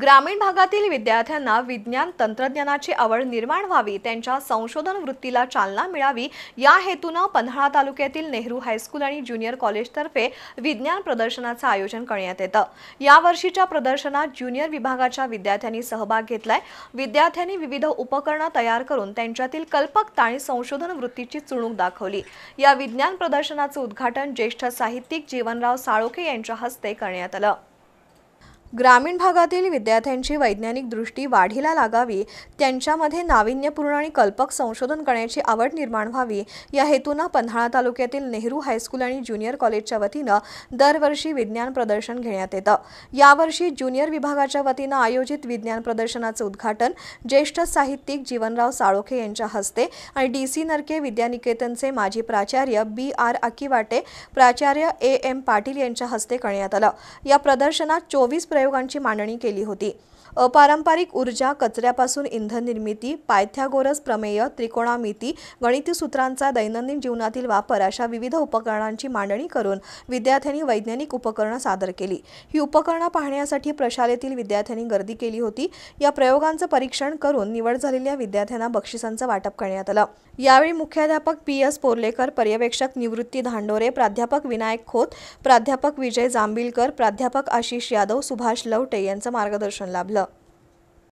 ग्रामीण भागातील विद्यार्थ्यांना विज्ञान तंत्रज्ञानाची आवड निर्माण व्हावी त्यांच्या संशोधन वृत्तीला चालना मिळावी या हेतूनं पन्हाळा तालुक्यातील नेहरू हायस्कूल आणि ज्युनियर कॉलेजतर्फे विज्ञान प्रदर्शनाचं आयोजन करण्यात येतं. यावर्षीच्या प्रदर्शनात ज्युनियर विभागाच्या विद्यार्थ्यांनी सहभाग घेतलाय. विद्यार्थ्यांनी विविध उपकरणं तयार करून त्यांच्यातील कल्पकता आणि संशोधन वृत्तीची चुणूक दाखवली. या विज्ञान प्रदर्शनाचं उद्घाटन ज्येष्ठ साहित्यिक जीवनराव साळोखे यांच्या हस्ते करण्यात आलं. ग्रामीण भागातील विद्यार्थ्यांची वैज्ञानिक दृष्टी वाढीला लागावी त्यांच्यामध्ये नाविन्यपूर्ण आणि कल्पक संशोधन करण्याची आवड निर्माण व्हावी. या हेतूनं पन्हाळा तालुक्यातील नेहरू हायस्कूल आणि ज्युनियर कॉलेजच्या वतीनं दरवर्षी विज्ञान प्रदर्शन घेण्यात येतं. यावर्षी ज्युनियर विभागाच्या वतीनं आयोजित विज्ञान प्रदर्शनाचं उद्घाटन ज्येष्ठ साहित्यिक जीवनराव साळोखे यांच्या हस्ते आणि डी सी नरके विद्यानिकेतनचे माजी प्राचार्य बी आर अकिवाटे प्राचार्य ए एम पाटील यांच्या हस्ते करण्यात आलं. या प्रदर्शनात चोवीस प्रयोगांची मांडणी केली होती. अपारंपरिक ऊर्जा कचऱ्यापासून इंधन निर्मिती पायथ्यागोरस प्रमेय त्रिकोणामिती गणिती सूत्रांचा दैनंदिन जीवनातील वापर अशा विविध उपकरणांची मांडणी करून विद्यार्थ्यांनी वैज्ञानिक उपकरणं सादर केली. ही उपकरणं पाहण्यासाठी प्रशालेतील विद्यार्थ्यांनी गर्दी केली होती. या प्रयोगांचं परीक्षण करून निवड झालेल्या विद्यार्थ्यांना बक्षिसांचं वाटप करण्यात आलं. यावेळी मुख्याध्यापक पी. एस. पोर्लेकर पर्यवेक्षक निवृत्ती धांडोरे प्राध्यापक विनायक खोत प्राध्यापक विजय जांभिलकर प्राध्यापक आशिष यादव सुभाष सुभाष लवटे यांचं मार्गदर्शन लाभलं.